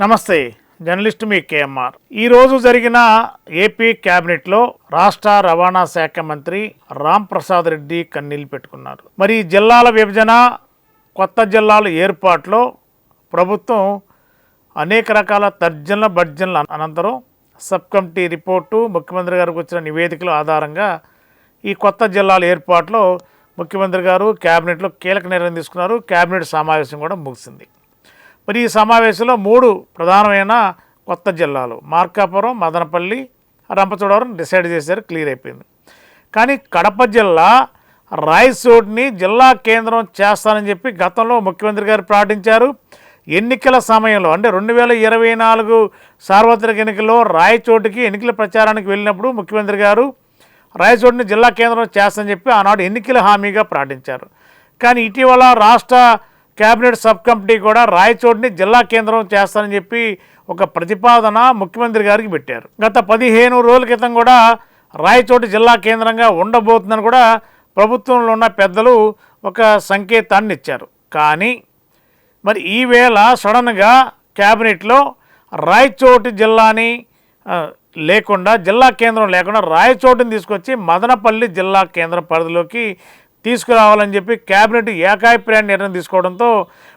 నమస్తే జర్నలిస్ట్ మీ కేఎంఆర్. ఈరోజు జరిగిన ఏపీ క్యాబినెట్లో రాష్ట్ర రవాణా శాఖ మంత్రి రామ్ ప్రసాద్ రెడ్డి కన్నీళ్ళు పెట్టుకున్నారు. మరి జిల్లాల విభజన కొత్త జిల్లాల ఏర్పాటులో ప్రభుత్వం అనేక రకాల తర్జనల భర్జనల అనంతరం సబ్ కమిటీ రిపోర్టు ముఖ్యమంత్రి గారికి వచ్చిన నివేదికల ఆధారంగా ఈ కొత్త జిల్లాల ఏర్పాటులో ముఖ్యమంత్రి గారు క్యాబినెట్లో కీలక నిర్ణయం తీసుకున్నారు. క్యాబినెట్ సమావేశం కూడా ముగిసింది. మరి ఈ సమావేశంలో మూడు ప్రధానమైన కొత్త జిల్లాలు మార్కాపురం మదనపల్లి రంపచోడవరం డిసైడ్ చేశారు క్లియర్ అయిపోయింది. కానీ కడప జిల్లా రాయచోటిని జిల్లా కేంద్రం చేస్తానని చెప్పి గతంలో ముఖ్యమంత్రి గారు ప్రకటించారు ఎన్నికల సమయంలో అంటే రెండు వేల ఇరవై నాలుగు సార్వత్రిక ఎన్నికల్లో రాయచోటికి ఎన్నికల ప్రచారానికి వెళ్ళినప్పుడు ముఖ్యమంత్రి గారు రాయచోటిని జిల్లా కేంద్రం చేస్తానని చెప్పి ఆనాడు ఎన్నికల హామీగా ప్రకటించారు కానీ ఇటీవల రాష్ట్ర కేబినెట్ సబ్ కమిటీ కూడా రాయచోటిని జిల్లా కేంద్రం చేస్తానని చెప్పి ఒక ప్రతిపాదన ముఖ్యమంత్రి గారికి పెట్టారు. గత పదిహేను రోజుల క్రితం కూడా రాయచోటి జిల్లా కేంద్రంగా ఉండబోతుందని కూడా ప్రభుత్వంలో ఉన్న పెద్దలు ఒక సంకేతాన్ని ఇచ్చారు. కానీ మరి ఈవేళ సడన్గా క్యాబినెట్లో రాయచోటి జిల్లాని లేకుండా జిల్లా కేంద్రం లేకుండా రాయచోటిని తీసుకొచ్చి మదనపల్లి జిల్లా కేంద్ర పరిధిలోకి తీసుకురావాలని చెప్పి క్యాబినెట్ ఏకాభిప్రాయ నిర్ణయం తీసుకోవడంతో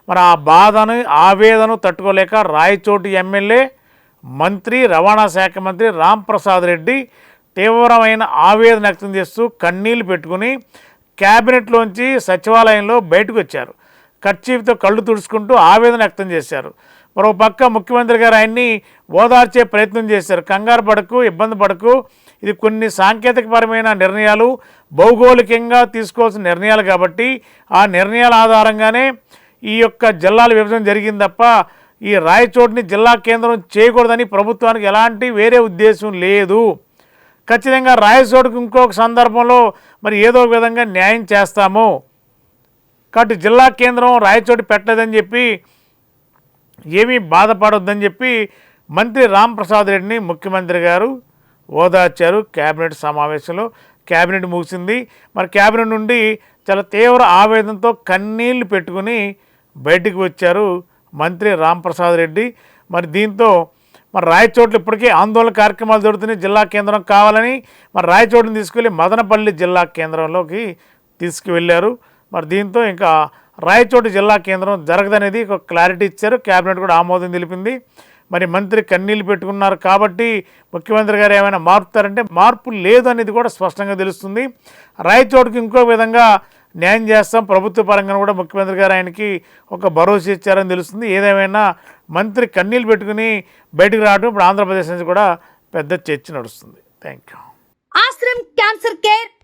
మరి ఆ బాధను ఆవేదన తట్టుకోలేక రాయచోటి ఎమ్మెల్యే మంత్రి రవాణా శాఖ మంత్రి రామ్ ప్రసాద్ రెడ్డి తీవ్రమైన ఆవేదన వ్యక్తం చేస్తూ కన్నీళ్ళు పెట్టుకుని క్యాబినెట్లోంచి సచివాలయంలో బయటకు వచ్చారు. కర్చీఫ్తో కళ్ళు తుడుచుకుంటూ ఆవేదన వ్యక్తం చేశారు. మరో పక్క ముఖ్యమంత్రి గారు ఆయన్ని ఓదార్చే ప్రయత్నం చేశారు. కంగారు పడకు ఇబ్బంది పడకు. ఇది కొన్ని సాంకేతికపరమైన నిర్ణయాలు భౌగోళికంగా తీసుకోవాల్సిన నిర్ణయాలు కాబట్టి ఆ నిర్ణయాల ఆధారంగానే ఈ యొక్క జిల్లాల విభజన జరిగింది తప్ప ఈ రాయచోటిని జిల్లా కేంద్రం చేయకూడదని ప్రభుత్వానికి ఎలాంటి వేరే ఉద్దేశం లేదు. ఖచ్చితంగా రాయచోటుకు ఇంకొక సందర్భంలో మరి ఏదో విధంగా న్యాయం చేస్తాము. కాబట్టి జిల్లా కేంద్రం రాయచోటి పెట్టలేదని చెప్పి ఏమీ బాధపడొద్దని చెప్పి మంత్రి రామ్ప్రసాద్ రెడ్డిని ముఖ్యమంత్రి గారు ఓదార్చారు క్యాబినెట్ సమావేశంలో. క్యాబినెట్ ముగిసింది. మరి క్యాబినెట్ నుండి చాలా తీవ్ర ఆవేదనతో కన్నీళ్ళు పెట్టుకుని బయటికి వచ్చారు మంత్రి రాంప్రసాద్ రెడ్డి. మరి దీంతో మరి రాయచోట్లు ఇప్పటికే ఆందోళన కార్యక్రమాలు జరుగుతున్నాయి. జిల్లా కేంద్రం కావాలని మరి రాయచోటుని తీసుకెళ్ళి మదనపల్లి జిల్లా కేంద్రంలోకి తీసుకువెళ్ళారు. మరి దీంతో ఇంకా రాయచోటి జిల్లా కేంద్రం జరగదనేది ఒక క్లారిటీ ఇచ్చారు. క్యాబినెట్ కూడా ఆమోదం తెలిపింది. మరి మంత్రి కన్నీళ్ళు పెట్టుకున్నారు కాబట్టి ముఖ్యమంత్రి గారు ఏమైనా మార్పుతారంటే మార్పు లేదు అనేది కూడా స్పష్టంగా తెలుస్తుంది. రాయచోటుకి ఇంకో విధంగా న్యాయం చేస్తాం. ప్రభుత్వ పరంగా కూడా ముఖ్యమంత్రి గారు ఆయనకి ఒక భరోసా ఇచ్చారని తెలుస్తుంది. ఏదేమైనా మంత్రి కన్నీళ్ళు పెట్టుకుని బయటకు రావడం ఇప్పుడు ఆంధ్రప్రదేశ్ నుంచి కూడా పెద్ద చర్చ నడుస్తుంది. Thank you Ashram cancer care